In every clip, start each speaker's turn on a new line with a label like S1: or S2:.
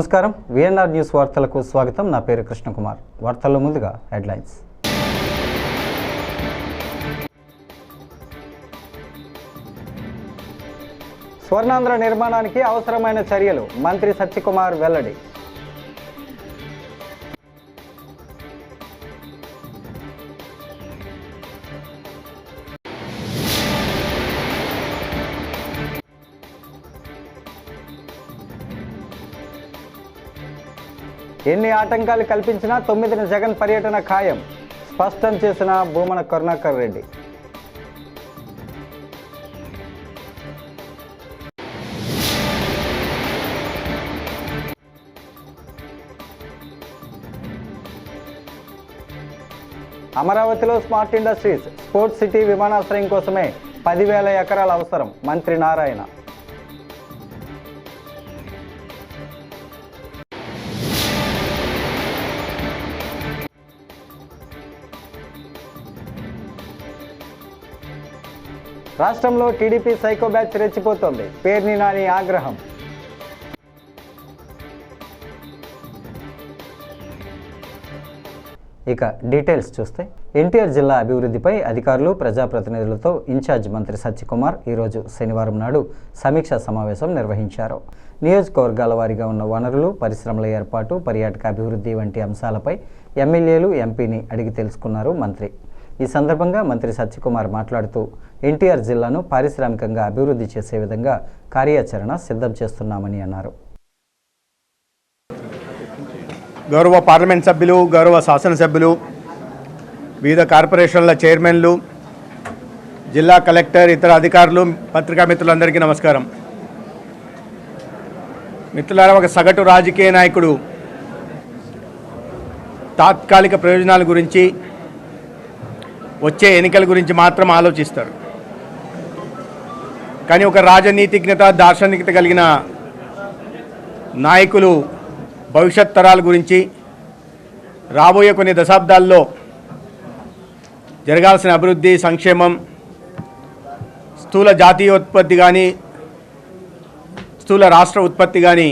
S1: నమస్కారం. VNR news వార్తలకు స్వాగతం. నా పేరు కృష్ణకుమార్. వార్తల్లో ముందుగా హెడ్లైన్స్. స్వర్ణాంధ్ర నిర్మాణానికి అవసరమైన చర్యలు. మంత్రి సత్యకుమార్ వెల్లడి. ఎన్ని ఆటంకాలు కల్పించినా తొమ్మిదిన జగన్ పర్యటన ఖాయం. స్పష్టం చేసిన భూమన కరుణాకర్ రెడ్డి. అమరావతిలో స్మార్ట్ ఇండస్ట్రీస్ స్పోర్ట్స్ సిటీ విమానాశ్రయం కోసమే పదివేల ఎకరాల అవసరం మంత్రి నారాయణ. రాష్ట్రంలో టీడీపీ సైకో బ్యాచ్ రెచ్చిపోతోంది. పేర్ని నాని ఆగ్రహం. ఇక డీటెయిల్స్ చూస్తే ఎన్టీఆర్ జిల్లా అభివృద్ధిపై అధికారులు ప్రజాప్రతినిధులతో ఇన్ఛార్జ్ మంత్రి సత్యకుమార్ ఈరోజు శనివారం నాడు సమీక్షా సమావేశం నిర్వహించారు. నియోజకవర్గాల వారీగా ఉన్న వనరులు పరిశ్రమల ఏర్పాటు పర్యాటక అభివృద్ధి వంటి అంశాలపై ఎమ్మెల్యేలు ఎంపీని అడిగి తెలుసుకున్నారు మంత్రి. ఈ సందర్భంగా మంత్రి సత్యకుమార్ మాట్లాడుతూ ఎన్టీఆర్ జిల్లాను పారిశ్రామికంగా అభివృద్ధి చేసే విధంగా కార్యాచరణ సిద్ధం చేస్తున్నామని అన్నారు.
S2: గౌరవ పార్లమెంట్ సభ్యులు గౌరవ శాసనసభ్యులు వివిధ కార్పొరేషన్ల చైర్మన్లు జిల్లా కలెక్టర్ ఇతర అధికారులు పత్రికా మిత్రులందరికీ నమస్కారం. మిత్రులారా ఒక సగటు రాజకీయ నాయకుడు తాత్కాలిక ప్రయోజనాల గురించి వచ్చే ఎన్నికల గురించి మాత్రం ఆలోచిస్తారు. కానీ ఒక రాజనీతిజ్ఞత దార్శనికత కలిగిన నాయకులు భవిష్యత్ తరాల గురించి రాబోయే కొన్ని దశాబ్దాల్లో జరగాల్సిన అభివృద్ధి సంక్షేమం స్థూల జాతీయోత్పత్తి కానీ స్థూల రాష్ట్ర ఉత్పత్తి కానీ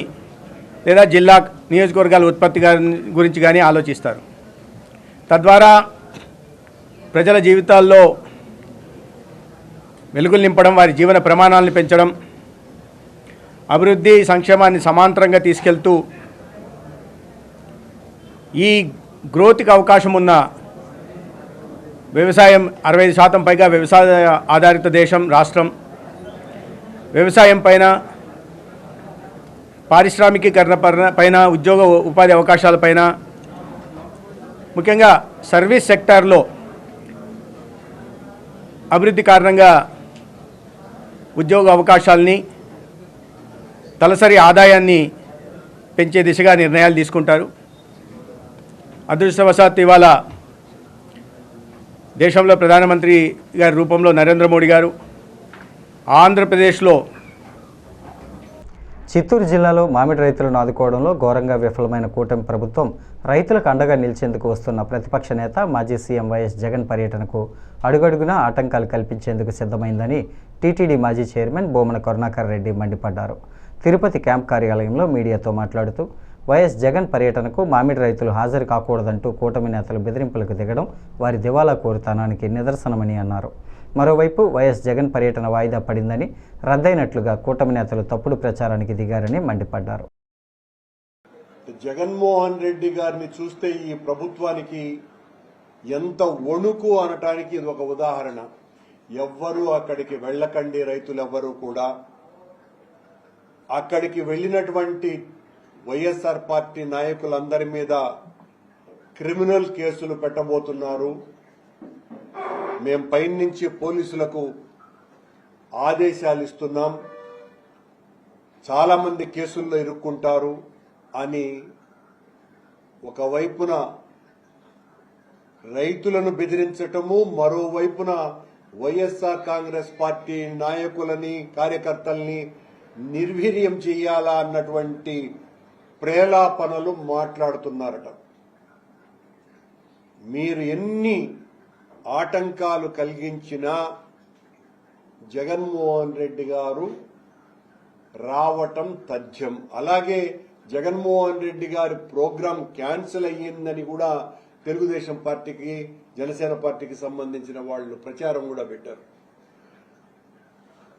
S2: లేదా జిల్లా నియోజకవర్గాల ఉత్పత్తి గురించి కానీ ఆలోచిస్తారు. తద్వారా ప్రజల జీవితాల్లో వెలుగులు నింపడం వారి జీవన ప్రమాణాలను పెంచడం అభివృద్ధి సంక్షేమాన్ని సమాంతరంగా తీసుకెళ్తూ ఈ గ్రోత్కి అవకాశం ఉన్న వ్యవసాయం అరవై శాతం పైగా వ్యవసాయ ఆధారిత దేశం రాష్ట్రం వ్యవసాయం పైన పారిశ్రామికీకరణ పైన- పైన ఉద్యోగ ఉపాధి అవకాశాలపైన ముఖ్యంగా సర్వీస్ సెక్టార్లో అభివృద్ధి కారణంగా ఉద్యోగ అవకాశాలని తలసరి ఆదాయాన్ని పెంచే దిశగా నిర్ణయాలు తీసుకుంటారు. అదృష్టవశాత్తు ఇవాళ దేశంలో ప్రధానమంత్రి గారి రూపంలో నరేంద్ర మోడీ గారు ఆంధ్రప్రదేశ్లో
S1: చిత్తూరు జిల్లాలో మామిడి రైతులను ఆదుకోవడంలో ఘోరంగా విఫలమైన కూటమి ప్రభుత్వం రైతులకు అండగా నిలిచేందుకు వస్తున్న ప్రతిపక్ష నేత మాజీ సీఎం వైఎస్ జగన్ పర్యటనకు అడుగడుగునా ఆటంకాలు కల్పించేందుకు సిద్ధమైందని టీటీడీ మాజీ చైర్మన్ బోమన కరుణాకర్ రెడ్డి మండిపడ్డారు. తిరుపతి క్యాంప్ కార్యాలయంలో మీడియాతో మాట్లాడుతూ వైఎస్ జగన్ పర్యటనకు మామిడి రైతులు హాజరు కాకూడదంటూ కూటమి నేతలు బెదిరింపులకు దిగడం వారి దివాలా కోరుతానానికి నిదర్శనమని అన్నారు. మరోవైపు వైఎస్ జగన్ పర్యటన వాయిదా పడిందని రద్దయినట్లుగా కూటమి నేతలు తప్పుడు ప్రచారానికి దిగారని మండిపడ్డారు.
S3: జగన్మోహన్ రెడ్డి గారిని చూస్తే ఈ ప్రభుత్వానికి ఎంత వణుకు అనటానికి ఇది ఒక ఉదాహరణ. ఎవ్వరూ అక్కడికి వెళ్ళకండి రైతులెవ్వరూ కూడా. అక్కడికి వెళ్ళినటువంటి వైఎస్ఆర్ పార్టీ నాయకులందరి మీద క్రిమినల్ కేసులు పెట్టబోతున్నారు. మేము పైనుంచి పోలీసులకు ఆదేశాలు ఇస్తున్నాం చాలా మంది కేసుల్లో ఇరుక్కుంటారు అని ఒకవైపున రైతులను బెదిరించటము మరోవైపున వైఎస్ఆర్ కాంగ్రెస్ పార్టీ నాయకులని కార్యకర్తల్ని నిర్వీర్యం చేయాలా అన్నటువంటి ప్రేలాపనలు మాట్లాడుతున్నారట. మీరు ఎన్ని ఆటంకాలు కలిగించిన జగన్మోహన్ రెడ్డి గారు రావటం తథ్యం. అలాగే జగన్మోహన్ రెడ్డి గారి ప్రోగ్రాం క్యాన్సిల్ అయ్యిందని కూడా తెలుగుదేశం పార్టీకి జనసేన పార్టీకి సంబంధించిన వాళ్ళు ప్రచారం కూడా పెట్టారు.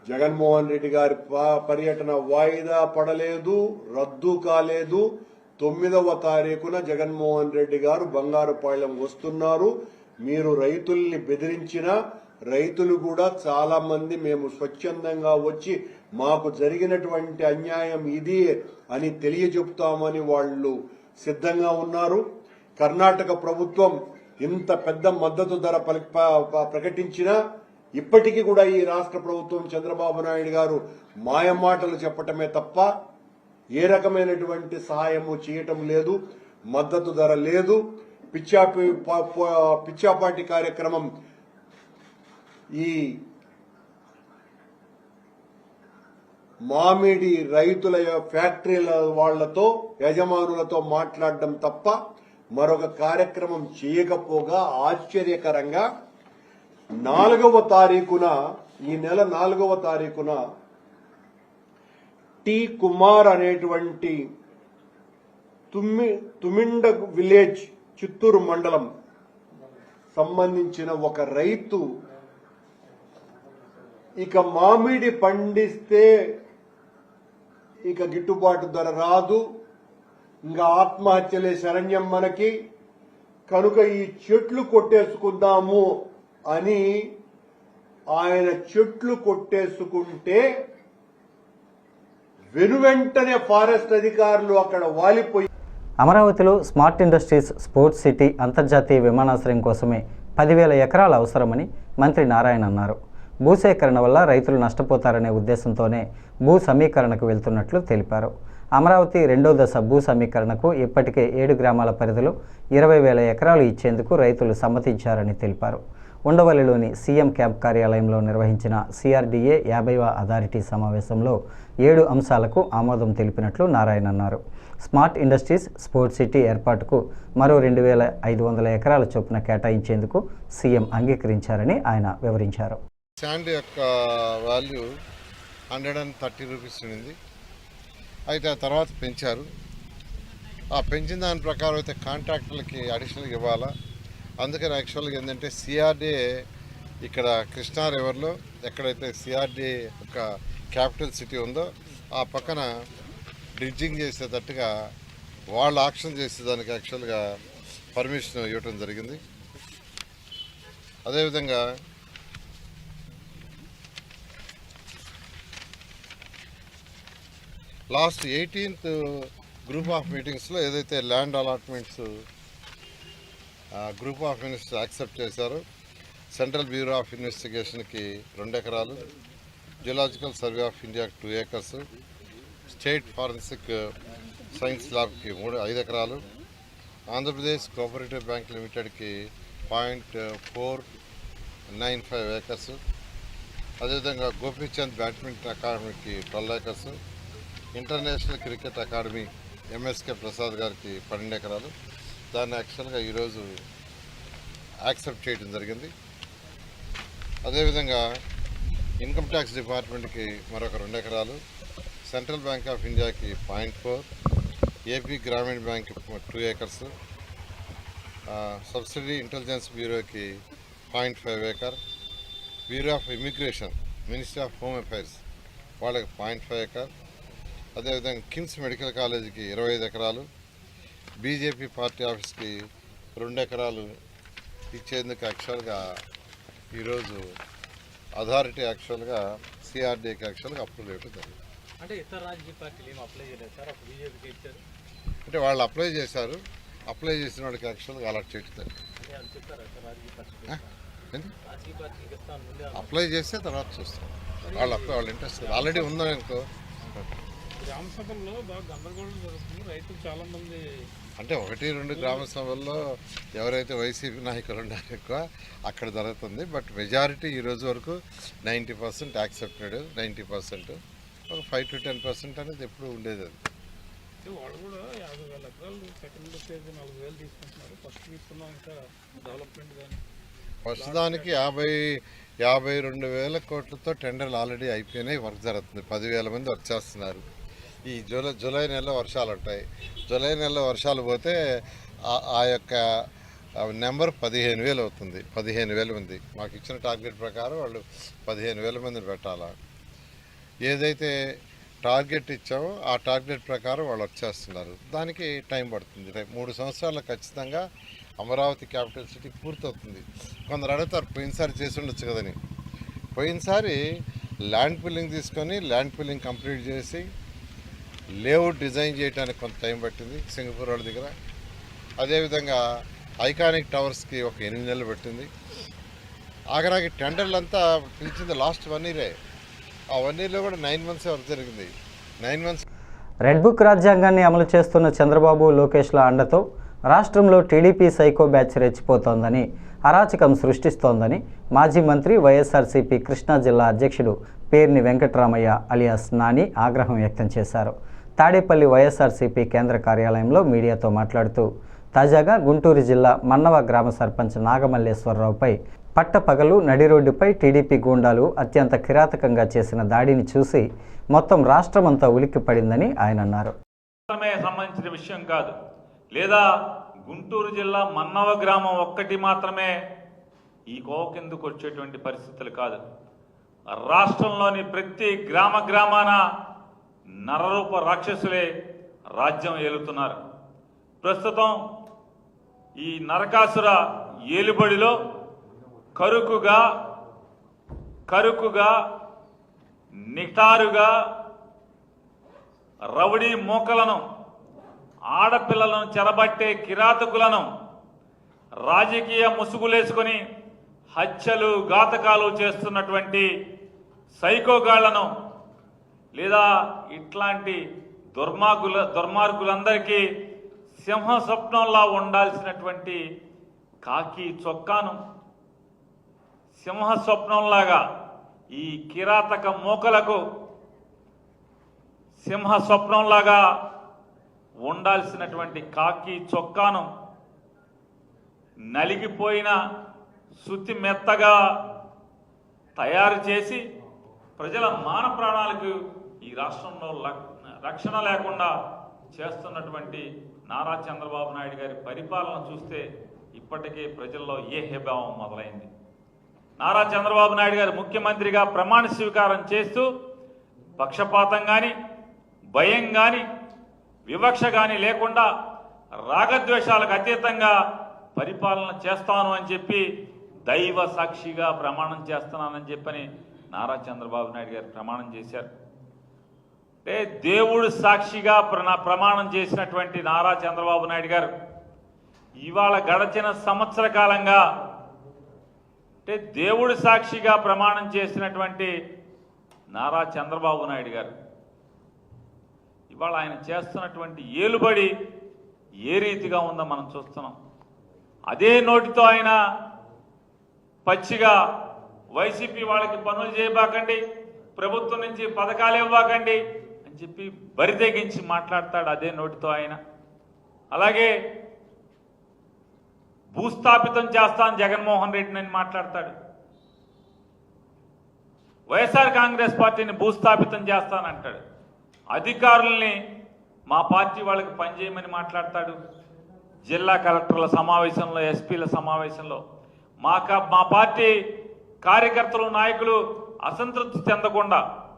S3: జగన్మోహన్ రెడ్డి గారి ప- పర్యటన వాయిదా పడలేదు రద్దు కాలేదు. తొమ్మిదవ తారీఖున జగన్మోహన్ రెడ్డి గారు బంగారుపాళ్యం వస్తున్నారు. మీరు రైతుల్ని బెదిరించిన రైతులు కూడా చాలా మంది మేము స్వచ్ఛందంగా వచ్చి మాకు జరిగినటువంటి అన్యాయం ఇది అని తెలియజెప్తామని వాళ్ళు సిద్ధంగా ఉన్నారు. కర్ణాటక ప్రభుత్వం ఇంత పెద్ద మద్దతు ధర పలి- ప్రకటించినా ఇప్పటికీ కూడా ఈ రాష్ట్ర ప్రభుత్వం చంద్రబాబు నాయుడు గారు మాయమాటలు చెప్పటమే తప్ప ఏ రకమైనటువంటి సహాయము చేయటం లేదు మద్దతు ధర లేదు. పిచ్చాపి పిచ్చాపాటి కార్యక్రమం ఈ మామిడి రైతుల ఫ్యాక్టరీల వాళ్ళతో యజమానులతో మాట్లాడడం తప్ప మరొక కార్యక్రమం చేయకపోగా ఆశ్చర్యకరంగా నాలుగవ తారీఖున ఈ నెల నాలుగవ తారీఖున టి కుమార్ అనేటువంటి తుమ్మి తుమిండ విలేజ్ చిత్తూరు మండలం సంబంధించిన ఒక రైతు ఇక మామిడి పండిస్తే ఇక గిట్టుబాటు ధర రాదు. ఇంకా ఆత్మహత్యలే శరణ్యం మనకి. కనుక ఈ చెట్లు కొట్టేసుకుందాము అని ఆయన చెట్లు కొట్టేసుకుంటే వెనువెంటనే ఫారెస్ట్ అధికారులు అక్కడ వాలిపోయి
S1: అమరావతిలో స్మార్ట్ ఇండస్ట్రీస్ స్పోర్ట్స్ సిటీ అంతర్జాతీయ విమానాశ్రయం కోసమే పదివేల ఎకరాలు అవసరమని మంత్రి నారాయణ అన్నారు. భూసేకరణ వల్ల రైతులు నష్టపోతారనే ఉద్దేశంతోనే భూ సమీకరణకు వెళ్తున్నట్లు తెలిపారు. అమరావతి రెండో దశ భూ సమీకరణకు ఇప్పటికే ఏడు గ్రామాల పరిధిలో ఇరవై వేల ఎకరాలు ఇచ్చేందుకు రైతులు సమ్మతించారని తెలిపారు. ఉండవల్లిలోని సీఎం క్యాంప్ కార్యాలయంలో నిర్వహించిన సిఆర్డీఏ యాభైవ అథారిటీ సమావేశంలో ఏడు అంశాలకు ఆమోదం తెలిపినట్లు నారాయణ అన్నారు. స్మార్ట్ ఇండస్ట్రీస్ స్పోర్ట్స్ సిటీ ఏర్పాటుకు మరో రెండు వేల ఐదు వందల ఎకరాల చొప్పున కేటాయించేందుకు సీఎం అంగీకరించారని ఆయన వివరించారు.
S4: శాండ్ యొక్క value hundred and thirty rupees ఉంది అయితే ఆ తర్వాత పెంచారు. ఆ పెంచిన దాని ప్రకారం అయితే కాంట్రాక్టర్లకి అడిషనల్ ఇవ్వాలా? అందుకని యాక్చువల్గా ఏంటంటే సిఆర్డీ ఇక్కడ కృష్ణా రివర్లో ఎక్కడైతే సిఆర్డీ ఒక క్యాపిటల్ సిటీ ఉందో ఆ పక్కన బ్రిడ్జింగ్ చేసేటట్టుగా వాళ్ళు ఆక్షన్ చేసేదానికి యాక్చువల్గా పర్మిషన్ ఇవ్వటం జరిగింది. అదేవిధంగా లాస్ట్ ఎయిటీన్త్ గ్రూప్ ఆఫ్ మీటింగ్స్లో ఏదైతే land allotments group of minister accept చేశారో సెంట్రల్ బ్యూరో ఆఫ్ ఇన్వెస్టిగేషన్కి రెండు ఎకరాలు జియలాజికల్ సర్వే ఆఫ్ ఇండియాకి two acres state forensic uh, science ల్యాబ్కి మూడు ఐదు ఎకరాలు. ఆంధ్రప్రదేశ్ కోఆపరేటివ్ బ్యాంక్ లిమిటెడ్కి point uh, four nine five acres. అదేవిధంగా గోపీచంద్ బ్యాడ్మింటన్ అకాడమీకి twelve acres. International cricket academy MSK Prasad గారికి పన్నెండు ఎకరాలు. దాన్ని యాక్చువల్గా ఈరోజు యాక్సెప్ట్ చేయడం జరిగింది. అదేవిధంగా ఇన్కమ్ ట్యాక్స్ డిపార్ట్మెంట్కి మరొక రెండు ఎకరాలు. సెంట్రల్ బ్యాంక్ ఆఫ్ ఇండియాకి point four AP Grameena bank two acres subsidy intelligence బ్యూరోకి point five acre bureau of immigration ministry of home affairs వాళ్ళకి పాయింట్ ఫైవ్ ఎకర్ అదేవిధంగా కిమ్స్ మెడికల్ కాలేజీకి ఇరవై ఐదు ఎకరాలు బీజేపీ పార్టీ ఆఫీస్కి రెండు ఎకరాలు ఇచ్చేందుకు యాక్చువల్గా ఈరోజు అథారిటీ యాక్చువల్గా సిఆర్డీకి యాక్చువల్గా అప్రూవ్ ఇవ్వడం జరిగింది.
S5: అంటే ఇతర రాజకీయ పార్టీలు ఏం అప్లై చేయలేదు సార్ అప్పుడు బీజేపీకి ఇచ్చారు.
S4: అంటే వాళ్ళు అప్లై చేశారు. అప్లై చేసిన వాళ్ళకి యాక్చువల్గా అలర్ట్
S5: ముందే
S4: అప్లై చేస్తే తర్వాత చూస్తాం. వాళ్ళు అప్లై వాళ్ళ ఇంట్రెస్ట్ ఆల్రెడీ ఉందనుకో
S5: గ్రామ సభల్లో బాగా గందరగోళం జరుగుతుంది. రైతులు చాలా మంది
S4: అంటే ఒకటి రెండు గ్రామ సభల్లో ఎవరైతే వైసీపీ నాయకులు ఉన్నారో ఎక్కువ అక్కడ జరుగుతుంది. బట్ మెజారిటీ ఈ రోజు వరకు ninety percent accepted ninety percent ఒక ఫైవ్ టు టెన్ పర్సెంట్ అనేది ఎప్పుడు ఉండేది అది.
S5: వాళ్ళు కూడా యాభై వేల ఎకరాలు సెకండ్ స్టేజ్ నాలుగు వేలు తీసుకుంటున్నారు. ఫస్ట్ తీసుకున్నాం ఇంకా డెవలప్మెంట్ కానీ.
S4: ఫస్ట్ దానికి యాభై యాభై రెండు వేల కోట్లతో టెండర్లు ఆల్రెడీ అయిపోయినాయి. వర్క్ జరుగుతుంది. పదివేల మంది వర్క్ చేస్తున్నారు. ఈ జూలై జూలై నెలలో వర్షాలు ఉంటాయి. జూలై నెలలో వర్షాలు పోతే ఆ- యొక్క నెంబర్ పదిహేను వేలు అవుతుంది. పదిహేను వేల మంది. మాకు ఇచ్చిన టార్గెట్ ప్రకారం వాళ్ళు పదిహేను వేల మందిని పెట్టాలా? ఏదైతే టార్గెట్ ఇచ్చామో ఆ టార్గెట్ ప్రకారం వాళ్ళు వచ్చేస్తున్నారు. దానికి టైం పడుతుంది. రేపు మూడు సంవత్సరాలు ఖచ్చితంగా అమరావతి క్యాపిటల్ సిటీ పూర్తవుతుంది. కొందరు అడుగుతారు పోయినసారి చేసి ఉండొచ్చు కదని పోయినసారి ల్యాండ్ పిల్లింగ్ తీసుకొని ల్యాండ్ పిల్లింగ్ కంప్లీట్ చేసి లేఅవుట్ డిజైన్ చేయడానికి కొంత టైం పట్టింది సింగపూర్ వాళ్ళ దగ్గర. అదేవిధంగా ఐకానిక్ టవర్స్కి ఒక ఎనిమిది నెలలు పట్టింది. ఆఖరాకి టెండర్లంతా పిలిచింది లాస్ట్ వన్ ఇయరే. ఆ వన్ ఇయర్లో కూడా నైన్ మంత్స్ వరకు జరిగింది. నైన్ మంత్స్
S1: రెడ్ బుక్ రాజ్యాంగాన్ని అమలు చేస్తున్న చంద్రబాబు లోకేష్ల అండతో రాష్ట్రంలో టీడీపీ సైకో బ్యాచ్ రెచ్చిపోతోందని అరాచకం సృష్టిస్తోందని మాజీ మంత్రి వైఎస్ఆర్సీపీ కృష్ణా జిల్లా అధ్యక్షుడు పేర్ని వెంకటరామయ్య అలియాస్ నాని ఆగ్రహం వ్యక్తం చేశారు. తాడేపల్లి వైఎస్ఆర్సీపీ కేంద్ర కార్యాలయంలో మీడియాతో మాట్లాడుతూ తాజాగా గుంటూరు జిల్లా మన్నవ గ్రామ సర్పంచ్ నాగమల్లేశ్వరరావుపై పట్టపగలు నడి రోడ్డుపై టీడీపీ గూండాలు అత్యంత కిరాతకంగా చేసిన దాడిని చూసి మొత్తం రాష్ట్రమంతా ఉలిక్కిపడిందని ఆయన అన్నారు.
S6: మాత్రమే సంబంధించిన విషయం కాదు. లేదా గుంటూరు జిల్లా మన్నవ గ్రామం ఒక్కటి మాత్రమే ఈ కోవ వచ్చేటువంటి పరిస్థితులు కాదు. రాష్ట్రంలోని ప్రతి గ్రామ గ్రామాన నరరూప రాక్షసులే రాజ్యం ఏలుతున్నారు. ప్రస్తుతం ఈ నరకాసుర ఏలుబడిలో కరుకుగా కరుకుగా నిటారుగా రౌడీ మూకలను ఆడపిల్లలను చెరబట్టే కిరాతకులను రాజకీయ ముసుగులేసుకొని హత్యలు ఘాతకాలు చేస్తున్నటువంటి సైకోగాళ్ళను లేదా ఇట్లాంటి దుర్మార్గుల దుర్మార్గులందరికీ సింహ స్వప్నంలా ఉండాల్సినటువంటి కాకి చొక్కాను సింహ స్వప్నంలాగా ఈ కిరాతక మూకలకు సింహ స్వప్నంలాగా ఉండాల్సినటువంటి కాకి చొక్కాను నలిగిపోయిన శుద్ధి మెత్తగా తయారు చేసి ప్రజల మాన ప్రాణాలకు ఈ రాష్ట్రంలో లక్- రక్షణ లేకుండా చేస్తున్నటువంటి నారా చంద్రబాబు నాయుడు గారి పరిపాలన చూస్తే ఇప్పటికే ప్రజల్లో ఏ హేభావం మొదలైంది. నారా చంద్రబాబు నాయుడు గారు ముఖ్యమంత్రిగా ప్రమాణ స్వీకారం చేస్తూ పక్షపాతం కానీ భయం కానీ వివక్ష కానీ లేకుండా రాగద్వేషాలకు అతీతంగా పరిపాలన చేస్తాను అని చెప్పి దైవ సాక్షిగా ప్రమాణం చేస్తున్నానని చెప్పని నారా చంద్రబాబు నాయుడు గారు ప్రమాణం చేశారు. అంటే దేవుడు సాక్షిగా ప్రమాణం చేసినటువంటి నారా చంద్రబాబు నాయుడు గారు ఇవాళ గడచిన సంవత్సర కాలంగా అంటే దేవుడు సాక్షిగా ప్రమాణం చేసినటువంటి నారా చంద్రబాబు నాయుడు గారు. ఇవాళ ఆయన చేస్తున్నటువంటి ఏలుబడి ఏ రీతిగా ఉందో మనం చూస్తున్నాం. అదే నోటితో ఆయన పచ్చిగా వైసీపీ వాళ్ళకి పనులు చేయబాకండి ప్రభుత్వం నుంచి పథకాలు ఇవ్వకండి అని చెప్పి బరితెగించి మాట్లాడతాడు అదే నోటితో ఆయన. అలాగే భూస్థాపితం చేస్తాను జగన్మోహన్ రెడ్డిని అని మాట్లాడతాడు. వైఎస్ఆర్ కాంగ్రెస్ పార్టీని భూస్థాపితం చేస్తానంటాడు. అధికారుల్ని మా పార్టీ వాళ్ళకి పనిచేయమని మాట్లాడతాడు. జిల్లా కలెక్టర్ల సమావేశంలో ఎస్పీల సమావేశంలో. మా క- మా పార్టీ కార్యకర్తలు నాయకులు అసంతృప్తి చెందకుండా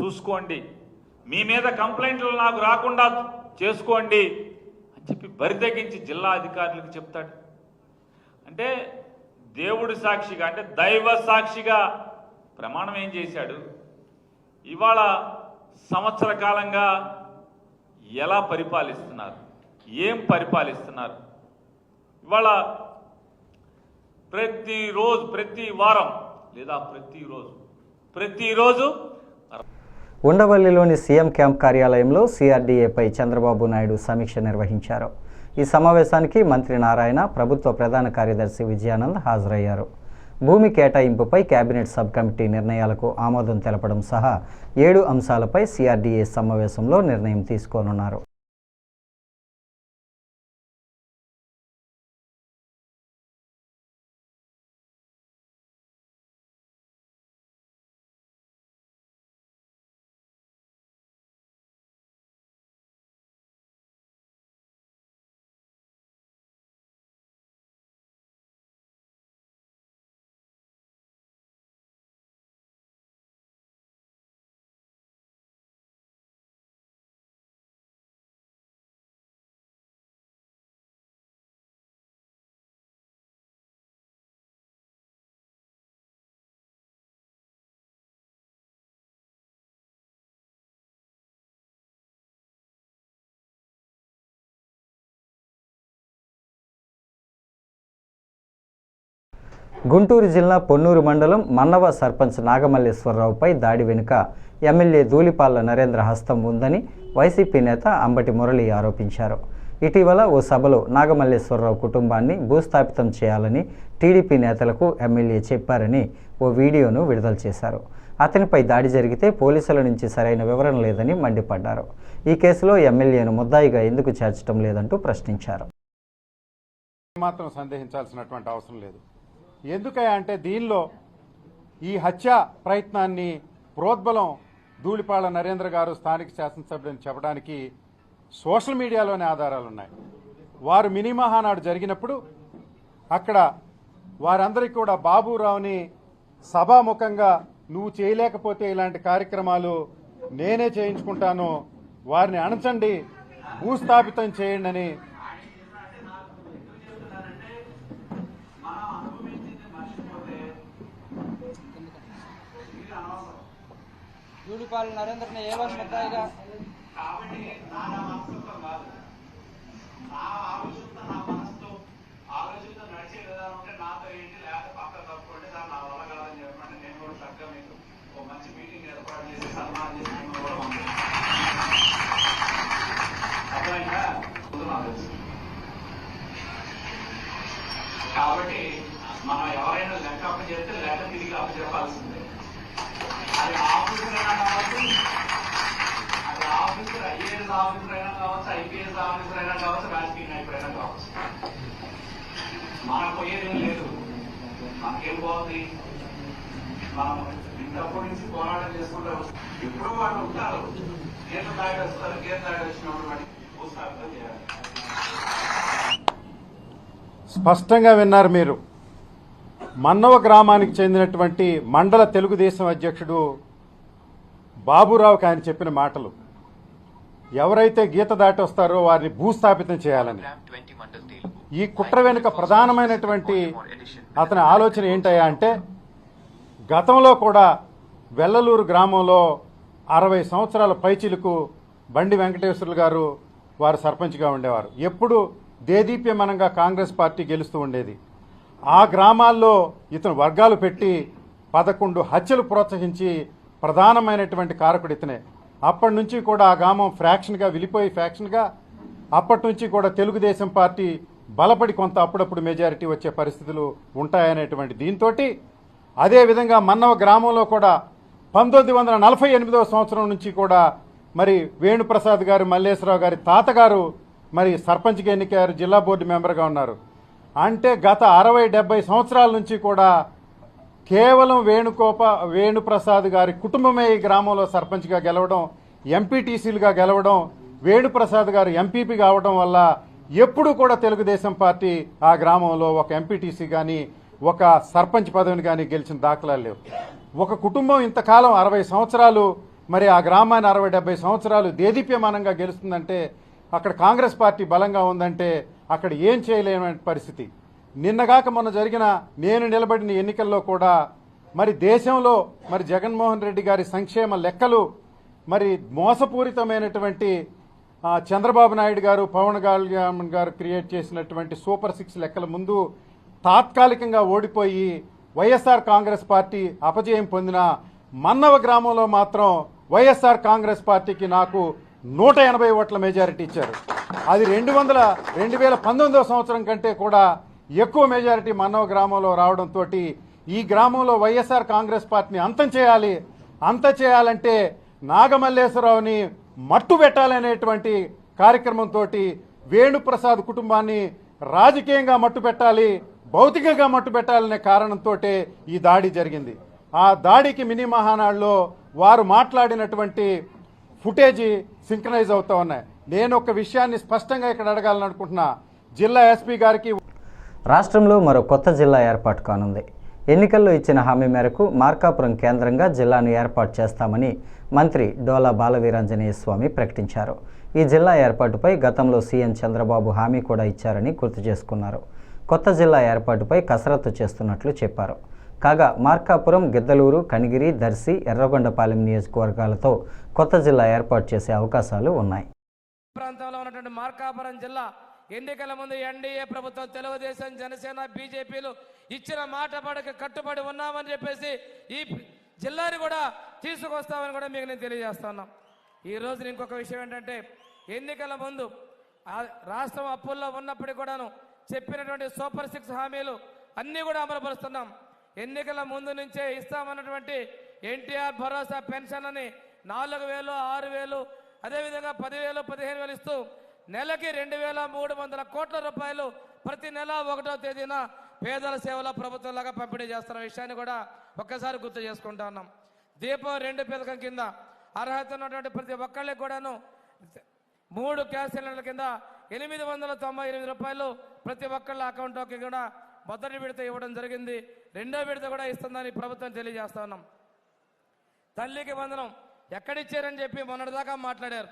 S6: చూసుకోండి. మీ మీద కంప్లైంట్లు నాకు రాకుండా చేసుకోండి అని చెప్పి బరితెగించి జిల్లా అధికారులకు చెప్తాడు. అంటే దేవుడి సాక్షిగా అంటే దైవ సాక్షిగా ప్రమాణం ఏం చేశాడు? ఇవాళ సంవత్సర కాలంగా ఎలా పరిపాలిస్తున్నారు? ఏం పరిపాలిస్తున్నారు? ఇవాళ ప్రతిరోజు ప్రతి వారం లేదా ప్రతిరోజు ప్రతిరోజు
S1: ఉండవల్లిలోని సీఎం క్యాంప్ కార్యాలయంలో సిఆర్డీఏపై చంద్రబాబు నాయుడు సమీక్ష నిర్వహించారు. ఈ సమావేశానికి మంత్రి నారాయణ ప్రభుత్వ ప్రధాన కార్యదర్శి విజయానంద్ హాజరయ్యారు. భూమి కేటాయింపుపై కేబినెట్ సబ్ కమిటీ నిర్ణయాలకు ఆమోదం తెలపడం సహా ఏడు అంశాలపై సిఆర్డీఏ సమావేశంలో నిర్ణయం తీసుకోనున్నారు. గుంటూరు జిల్లా పొన్నూరు మండలం మన్నవ సర్పంచ్ నాగమల్లేశ్వరరావుపై దాడి వెనుక ఎమ్మెల్యే ధూళిపాల్ల నరేంద్ర హస్తం ఉందని వైసీపీ నేత అంబటి మురళి ఆరోపించారు. ఇటీవల ఓ సభలో నాగమల్లేశ్వరరావు కుటుంబాన్ని భూస్థాపితం చేయాలని టీడీపీ నేతలకు ఎమ్మెల్యే చెప్పారని ఓ వీడియోను విడుదల చేశారు. అతనిపై దాడి జరిగితే పోలీసుల నుంచి సరైన వివరణ లేదని మండిపడ్డారు. ఈ కేసులో ఎమ్మెల్యేను ముద్దాయిగా ఎందుకు చేర్చడం లేదంటూ ప్రశ్నించారు.
S7: మాత్రం సందేహించాల్సినటువంటి అవసరం లేదు. ఎందుకయ్యా అంటే దీనిలో ఈ హత్య ప్రయత్నాన్ని ప్రోద్బలం ధూళిపాళ నరేంద్ర గారు స్థానిక శాసనసభ్యులని చెప్పడానికి సోషల్ మీడియాలోనే ఆధారాలు ఉన్నాయి వారు మినీ మహానాడు జరిగినప్పుడు అక్కడ వారందరికీ కూడా బాబురావుని సభాముఖంగా నువ్వు చేయలేకపోతే ఇలాంటి కార్యక్రమాలు నేనే చేయించుకుంటాను వారిని అణచండి భూస్థాపితం చేయండి అని
S8: జూడిపాల్ నరేంద్రని ఏమని ముద్దాయిగా
S9: కాబట్టి మన ఆఫీసర్ అయినా కావచ్చు ఐపీఎస్ ఆఫీసర్ అయినా కావచ్చు రాజకీయ నాయకుడు అయినా కావచ్చు మనకు పోయేది లేదు మనకేం పోతుంది మనం ఇంతప్పటి నుంచి పోరాటం చేసుకుంటూ వస్తాం ఎప్పుడు వాళ్ళు ఉంటారు కేంద్ర దాడి వస్తారు కేంద్ర దాడి వచ్చినప్పుడు వాటిని భూస్థాపితం చేయాలి
S7: స్పష్టంగా విన్నారు మీరు. మన్నవ గ్రామానికి చెందినటువంటి మండల తెలుగుదేశం అధ్యక్షుడు బాబురావుకి ఆయన చెప్పిన మాటలు. ఎవరైతే గీత దాటి వస్తారో వారిని భూస్థాపితం చేయాలని. ఈ కుట్ర వెనుక ప్రధానమైనటువంటి అతని ఆలోచన ఏంటయ్యా అంటే గతంలో కూడా వెల్లలూరు గ్రామంలో అరవై సంవత్సరాల పైచిలకు బండి వెంకటేశ్వర్లు గారు వారు సర్పంచ్గా ఉండేవారు. ఎప్పుడు దేదీప్యమనంగా కాంగ్రెస్ పార్టీ గెలుస్తూ ఉండేది. ఆ గ్రామాల్లో ఇతను వర్గాలు పెట్టి పదకొండు హత్యలు ప్రోత్సహించి ప్రధానమైనటువంటి కారకుడు ఇతనే. అప్పటి నుంచి కూడా ఆ గ్రామం ఫ్రాక్షన్గా విలిపోయి ఫ్యాక్షన్గా అప్పటి నుంచి కూడా తెలుగుదేశం పార్టీ బలపడి కొంత అప్పుడప్పుడు మెజారిటీ వచ్చే పరిస్థితులు ఉంటాయనేటువంటి దీంతో అదేవిధంగా మన్నవ గ్రామంలో కూడా పంతొమ్మిది వందల నలభై ఎనిమిదవ సంవత్సరం నుంచి కూడా మరి వేణుప్రసాద్ గారు మల్లేశ్వరరావు గారి తాతగారు మరి సర్పంచ్గా ఎన్నికయ్యారు జిల్లా బోర్డు మెంబర్గా ఉన్నారు. అంటే గత అరవై డెబ్బై సంవత్సరాల నుంచి కూడా కేవలం వేణుగోప వేణుప్రసాద్ గారి కుటుంబమే ఈ గ్రామంలో సర్పంచ్గా గెలవడం ఎంపీటీసీలుగా గెలవడం వేణుప్రసాద్ గారు ఎంపీపీ కావడం వల్ల ఎప్పుడు కూడా తెలుగుదేశం పార్టీ ఆ గ్రామంలో ఒక ఎంపీటీసీ కానీ ఒక సర్పంచ్ పదవిని కానీ గెలిచిన దాఖలాలు లేవు. ఒక కుటుంబం ఇంతకాలం అరవై సంవత్సరాలు మరి ఆ గ్రామాన్ని అరవై డెబ్బై సంవత్సరాలు దేదీప్యమానంగా గెలుస్తుందంటే అక్కడ కాంగ్రెస్ పార్టీ బలంగా ఉందంటే అక్కడ ఏం చేయలేని పరిస్థితి. నిన్నగాక మొన్న జరిగిన నేను నిలబడిన ఎన్నికల్లో కూడా మరి దేశంలో మరి జగన్మోహన్ రెడ్డి గారి సంక్షేమ లెక్కలు మరి మోసపూరితమైనటువంటి చంద్రబాబు నాయుడు గారు పవన్ కళ్యాణ్ గారు క్రియేట్ చేసినటువంటి సూపర్ సిక్స్ లెక్కల ముందు తాత్కాలికంగా ఓడిపోయి వైఎస్ఆర్ కాంగ్రెస్ పార్టీ అపజయం పొందిన మన్నవ గ్రామంలో మాత్రం వైఎస్ఆర్ కాంగ్రెస్ పార్టీకి నాకు నూట ఎనభై ఓట్ల మెజారిటీ ఇచ్చారు. అది రెండు వందల రెండు వేల పంతొమ్మిదవ సంవత్సరం కంటే కూడా ఎక్కువ మెజారిటీ మన్నవ గ్రామంలో రావడంతో ఈ గ్రామంలో వైఎస్ఆర్ కాంగ్రెస్ పార్టీని అంతం చేయాలి. అంత చేయాలంటే నాగమల్లేశ్వరరావుని మట్టు పెట్టాలనేటువంటి కార్యక్రమంతో వేణుప్రసాద్ కుటుంబాన్ని రాజకీయంగా మట్టు పెట్టాలి భౌతికంగా మట్టు పెట్టాలనే కారణంతో ఈ దాడి జరిగింది. ఆ దాడికి మినీ మహానాడులో వారు మాట్లాడినటువంటి ఫుటేజీ సింక్రనైజ్ అవుతూ ఉన్నాయి. నేను ఒక విషయాన్ని స్పష్టంగా ఇక్కడ అడగాలనుకుంటున్నా. జిల్లా ఎస్పీ గారికి
S1: రాష్ట్రంలో మరో కొత్త జిల్లా ఏర్పాటు కానుంది. ఎన్నికల్లో ఇచ్చిన హామీ మేరకు మార్కాపురం కేంద్రంగా జిల్లాను ఏర్పాటు చేస్తామని మంత్రి డోలా బాలవీరాంజనేయ స్వామి ప్రకటించారు. ఈ జిల్లా ఏర్పాటుపై గతంలో సీఎం చంద్రబాబు హామీ కూడా ఇచ్చారని గుర్తు చేసుకున్నారు. కొత్త జిల్లా ఏర్పాటుపై కసరత్తు చేస్తున్నట్లు చెప్పారు. కాగా మార్కాపురం గిద్దలూరు కనిగిరి దర్శి ఎర్రగొండపాలెం నియోజకవర్గాలతో కొత్త జిల్లా ఏర్పాటు చేసే అవకాశాలు ఉన్నాయి.
S10: ప్రాంతంలో ఉన్నటువంటి మార్కాపురం జిల్లా
S8: ఎన్నికల ముందు ఎన్డీఏ ప్రభుత్వం తెలుగుదేశం జనసేన బీజేపీలు ఇచ్చిన మాట పడక కట్టుబడి ఉన్నామని చెప్పేసి ఈ జిల్లాని కూడా తీసుకొస్తామని కూడా మీకు నేను తెలియజేస్తున్నాం ఈ రోజు ఇంకొక విషయం ఏంటంటే ఎన్నికల ముందు రాష్ట్రం అప్పుల్లో ఉన్నప్పటికీ కూడాను చెప్పినటువంటి సూపర్ సిక్స్ హామీలు అన్నీ కూడా అమలుపరుస్తున్నాం. ఎన్నికల ముందు నుంచే ఇస్తామన్నటువంటి ఎన్టీఆర్ భరోసా పెన్షన్ అని నాలుగు వేలు ఆరు వేలు అదేవిధంగా పదివేలు పదిహేను వేలు ఇస్తూ నెలకి రెండు వేల మూడు వందల కోట్ల రూపాయలు ప్రతి నెల ఒకటో తేదీన పేదల సేవల ప్రభుత్వంలాగా పంపిణీ చేస్తున్న విషయాన్ని కూడా ఒక్కసారి గుర్తు చేసుకుంటా ఉన్నాం. దీపం రెండు పథకం కింద అర్హత ఉన్నటువంటి ప్రతి ఒక్కళ్ళకి కూడాను మూడు గ్యాస్ సిలిండర్ల కింద ఎనిమిది వందల తొంభై ఎనిమిది రూపాయలు ప్రతి ఒక్కళ్ళ అకౌంట్లోకి కూడా మొదటి విడత ఇవ్వడం జరిగింది. రెండో విడత కూడా ఇస్తుందని ప్రభుత్వం తెలియజేస్తా ఉన్నాం. తల్లికి వందనం ఎక్కడిచ్చారని చెప్పి మొన్నటిదాకా మాట్లాడారు.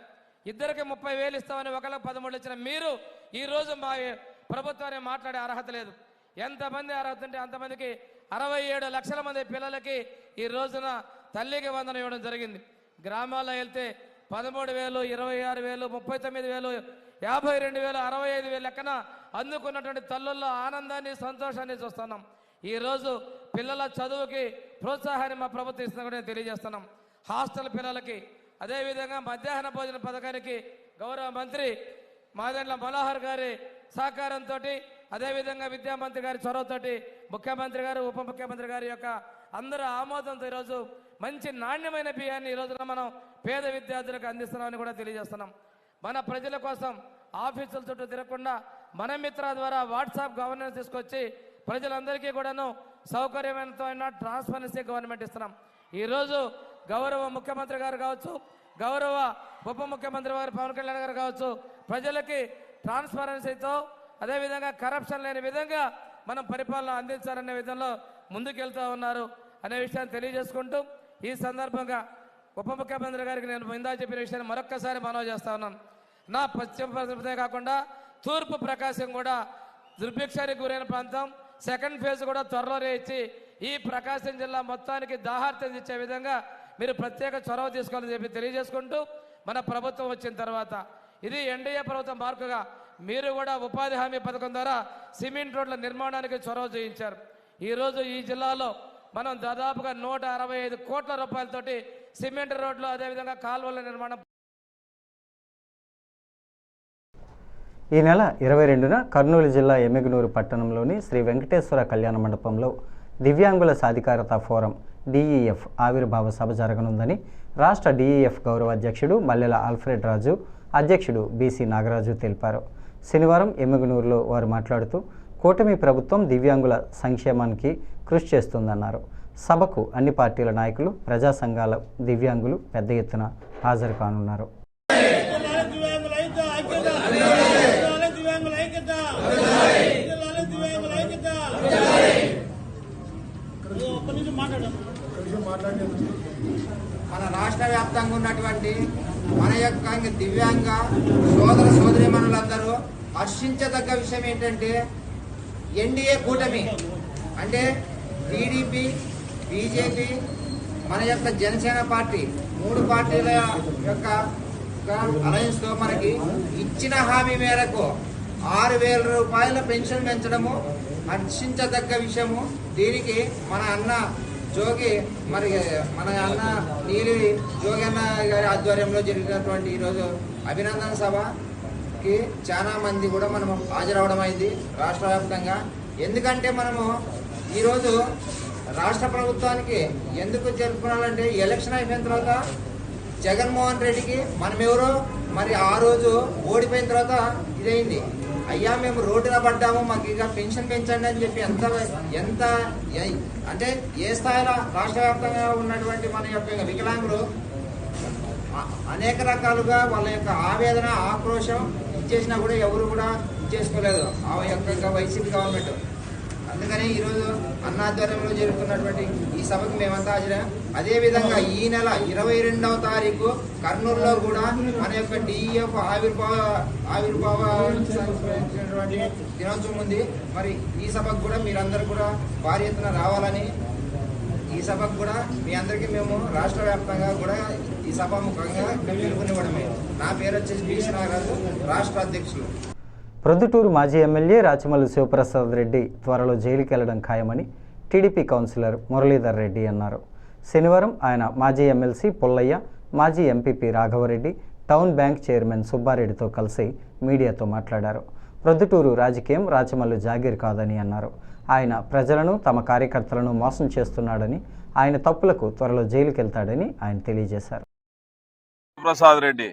S8: ఇద్దరికి ముప్పై వేలు ఇస్తామని ఒకళ్ళకి పదమూడు ఇచ్చిన మీరు ఈరోజు మా ప్రభుత్వాన్ని మాట్లాడే అర్హత లేదు. ఎంతమంది అర్హత ఉంటే అంతమందికి అరవై ఏడు లక్షల మంది పిల్లలకి ఈ రోజున తల్లికి వందనం ఇవ్వడం జరిగింది. గ్రామాల్లో వెళ్తే పదమూడు వేలు ఇరవై ఆరు వేలు ముప్పై తొమ్మిది వేలు యాభై రెండు వేలు అరవై ఐదు వేలు లెక్కన అందుకున్నటువంటి తల్లుల్లో ఆనందాన్ని సంతోషాన్ని చూస్తున్నాం. ఈరోజు పిల్లల చదువుకి ప్రోత్సాహాన్ని మా ప్రభుత్వం ఇస్తుందని కూడా తెలియజేస్తున్నాం. హాస్టల్ పిల్లలకి అదేవిధంగా మధ్యాహ్న భోజన పథకానికి గౌరవ మంత్రి మాదండ్ల మనోహర్ గారి సహకారంతో అదేవిధంగా విద్యామంత్రి గారి చొరవతోటి ముఖ్యమంత్రి గారు ఉప ముఖ్యమంత్రి గారి యొక్క అందరూ ఆమోదంతో ఈరోజు మంచి నాణ్యమైన బియ్యాన్ని ఈ రోజున మనం పేద విద్యార్థులకు అందిస్తున్నామని కూడా తెలియజేస్తున్నాం. మన ప్రజల కోసం ఆఫీసుల చుట్టూ తిరగకుండా మన మిత్ర ద్వారా వాట్సాప్ గవర్నెన్స్ తీసుకొచ్చి ప్రజలందరికీ కూడాను సౌకర్యవంతమైన ట్రాన్స్పరెన్సీ గవర్నమెంట్ ఇస్తున్నాం. ఈరోజు గౌరవ ముఖ్యమంత్రి గారు కావచ్చు గౌరవ ఉప ముఖ్యమంత్రి గారు పవన్ కళ్యాణ్ గారు కావచ్చు ప్రజలకి ట్రాన్స్పరెన్సీతో అదేవిధంగా కరప్షన్ లేని విధంగా మనం పరిపాలన అందించాలనే విధంలో ముందుకెళ్తూ ఉన్నారు అనే విషయాన్ని తెలియజేసుకుంటూ ఈ సందర్భంగా ఉప ముఖ్యమంత్రి గారికి నేను ఇందా చెప్పిన విషయాన్ని మరొక్కసారి మనవి చేస్తా ఉన్నాను. నా పశ్చిమ కాకుండా తూర్పు ప్రకాశం కూడా దుర్భిక్షానికి గురైన ప్రాంతం సెకండ్ ఫేజ్ కూడా త్వరలోనే ఇచ్చి ఈ ప్రకాశం జిల్లా మొత్తానికి దాహార్తం ఇచ్చే విధంగా మీరు ప్రత్యేక చొరవ తీసుకోవాలని చెప్పి తెలియజేసుకుంటూ మన ప్రభుత్వం వచ్చిన తర్వాత ఇది ఎన్డీఏ ప్రభుత్వం మార్కుగా మీరు కూడా ఉపాధి హామీ పథకం ద్వారా సిమెంట్ రోడ్ల నిర్మాణానికి చొరవ చేయించారు ఈరోజు ఈ జిల్లాలో మనం దాదాపుగా నూట అరవై ఐదు కోట్ల రూపాయలతోటి సిమెంట్ రోడ్లు అదేవిధంగా కాలువల నిర్మాణం
S1: ఈ నెల ఇరవై రెండున కర్నూలు జిల్లా ఎమ్మిగనూరు పట్టణంలోని శ్రీ వెంకటేశ్వర కళ్యాణ మండపంలో దివ్యాంగుల సాధికారత ఫోరం డిఈఎఫ్ ఆవిర్భావ సభ జరగనుందని రాష్ట్ర డిఈఎఫ్ గౌరవ అధ్యక్షుడు మల్లెల ఆల్ఫ్రెడ్ రాజు అధ్యక్షుడు బీసీ నాగరాజు తెలిపారు. శనివారం ఎమ్మిగనూరులో వారు మాట్లాడుతూ కూటమి ప్రభుత్వం దివ్యాంగుల సంక్షేమానికి కృషి చేస్తుందన్నారు. సభకు అన్ని పార్టీల నాయకులు ప్రజా సంఘాల దివ్యాంగులు పెద్ద ఎత్తున హాజరు కానున్నారు.
S8: వ్యాప్తంగా ఉన్నటువంటి మన యొక్క దివ్యాంగ సోదర సోదరిమణులందరూ హర్షించదగ్గ విషయం ఏంటంటే ఎన్డీఏ కూటమి. అంటే టీడీపీ బీజేపీ మన యొక్క జనసేన పార్టీ మూడు పార్టీల యొక్క అలయన్స్తో మనకి ఇచ్చిన హామీ మేరకు ఆరు వేల రూపాయల పెన్షన్ పెంచడము హర్షించదగ్గ విషయము. దీనికి మన అన్న జోగి మరి మన అన్న నీలి జోగి అన్న గారి ఆధ్వర్యంలో జరిగినటువంటి ఈరోజు అభినందన సభకి చాలా మంది కూడా మనము హాజరవడం అయింది రాష్ట్ర వ్యాప్తంగా. ఎందుకంటే మనము ఈరోజు రాష్ట్ర ప్రభుత్వానికి ఎందుకు జరుపుకోవాలంటే ఎలక్షన్ అయిపోయిన తర్వాత జగన్మోహన్ రెడ్డికి మనమెవరో మరి ఆ రోజు ఓడిపోయిన తర్వాత ఇదైంది. అయ్యా మేము రోడ్డున పడ్డాము మాకు ఇక పెన్షన్ పెంచండి అని చెప్పి ఎంత ఎంత అంటే ఏ స్థాయిలో రాష్ట్ర వ్యాప్తంగా ఉన్నటువంటి మన యొక్క వికలాంగులు అనేక రకాలుగా వాళ్ళ యొక్క ఆవేదన ఆక్రోశం ఇచ్చేసినా కూడా ఎవరు కూడా ఇచ్చేసుకోలేదు. ఆ యొక్క వైసీపీ గవర్నమెంట్. అందుకనే ఈరోజు అన్నాధ్వర్యంలో జరుగుతున్నటువంటి ఈ సభకు మేమంతా హాజరా అదేవిధంగా ఈ నెల ఇరవై రెండవ తారీఖు కర్నూలులో కూడా మన యొక్క డిఈఎఫ్ ఆవిర్భావ ఆవిర్భావ దినోత్సవం ఉంది. మరి ఈ సభకు కూడా మీరందరూ కూడా భారీ ఎత్తున రావాలని ఈ సభకు కూడా మీ అందరికీ మేము రాష్ట్ర వ్యాప్తంగా కూడా ఈ సభ ముఖంగా మేము పిలుపునివ్వడమే. నా పేరు వచ్చేసి బీసీ నాగరాజు రాష్ట్ర అధ్యక్షులు.
S1: ప్రొద్దుటూరు మాజీ ఎమ్మెల్యే రాచమల్లు శివప్రసాద్ రెడ్డి త్వరలో జైలుకి వెళ్ళడం ఖాయమని టీడీపీ కౌన్సిలర్ మురళీధర్ రెడ్డి అన్నారు. శనివారం ఆయన మాజీ ఎమ్మెల్సీ పుల్లయ్య మాజీ MPP Raghava Reddy town bank chairman సుబ్బారెడ్డితో కలిసి మీడియాతో మాట్లాడారు. ప్రొద్దుటూరు రాజకీయం రాచమల్లు జాగీర్ కాదని అన్నారు. ఆయన ప్రజలను తమ కార్యకర్తలను మోసం చేస్తున్నాడని ఆయన తప్పులకు త్వరలో జైలుకి వెళ్తాడని ఆయన తెలియజేశారు.
S10: ప్రసాద్ రెడ్డి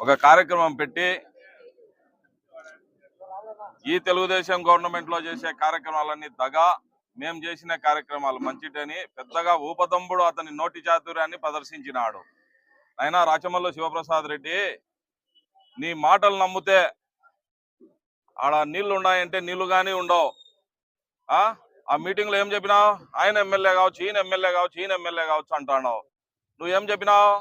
S10: ఒక కార్యక్రమం పెట్టి ఈ తెలుగుదేశం గవర్నమెంట్లో చేసే కార్యక్రమాలన్నీ దగా. మేము చేసిన కార్యక్రమాలు మంచిటని పెద్దగా ఊపదంబుడు అతని నోటి చాతుర్యాన్ని ప్రదర్శించినాడు. అయినా రాచమల్లు శివప్రసాద్ రెడ్డి నీ మాటలు నమ్మితే ఆడ నీళ్ళు ఉన్నాయంటే నీళ్ళు కానీ ఉండవు. ఆ? ఆ మీటింగ్లో ఏం చెప్పినావు? ఆయన ఎమ్మెల్యే కావచ్చు ఈయన ఎమ్మెల్యే కావచ్చు ఈయన ఎమ్మెల్యే కావచ్చు అంటున్నావు. నువ్వేం చెప్పినావు?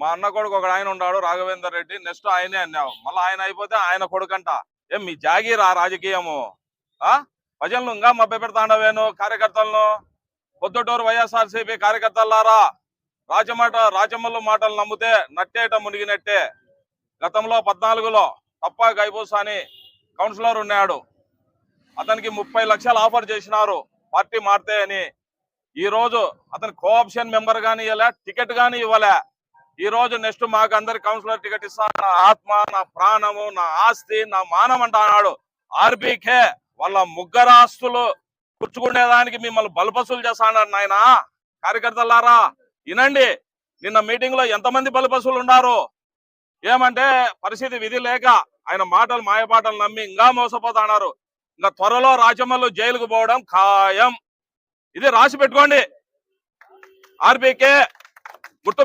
S10: మా అన్న కొడుకు ఒక ఆయన ఉన్నాడు రాఘవేందర్ రెడ్డి నెక్స్ట్ ఆయనే అన్నావు. మళ్ళీ ఆయన అయిపోతే ఆయన కొడుకంట. ఏం మీ జాగీరా రాజకీయము? ఆ? ప్రజలను ఇంకా మభ్య పెడతాండవేను కార్యకర్తలను? పొద్దుటూరు వైఎస్ఆర్సీపీ కార్యకర్తలారా? రాజమాట రాజమ్మల మాటలు నమ్మితే నట్టేట మునిగినట్టే. గతంలో పద్నాలుగులో తప్ప గైబూస్ అని కౌన్సిలర్ ఉన్నాడు. అతనికి ముప్పై లక్షలు ఆఫర్ చేసినారు. పార్టీ మారితే అని. ఈ రోజు అతను కోఆప్షన్ మెంబర్ కానీ ఇవ్వలే టికెట్ కానీ ఇవ్వలే. ఈ రోజు నెక్స్ట్ మాకు అందరి కౌన్సిలర్ టికెట్ ఇస్తా నా ఆత్మ నా ప్రాణము నా ఆస్తి నా మానం అంటున్నాడు ఆర్బీకే వాళ్ళ ముగ్గురు ఆస్తులు కూర్చుకునేదానికి మిమ్మల్ని బలపసులు చేస్తాడు నాయన. కార్యకర్తలారా వినండి. నిన్న మీటింగ్లో ఎంతమంది బలపసులు ఉన్నారు ఏమంటే పరిస్థితి విధి లేక ఆయన మాటలు మాయపాటలు నమ్మి ఇంకా మోసపోతున్నారు. ఇంకా త్వరలో రాజమల్లు జైలుకు పోవడం ఖాయం. ఇది రాసి పెట్టుకోండి. ఆర్బీకే గుర్తు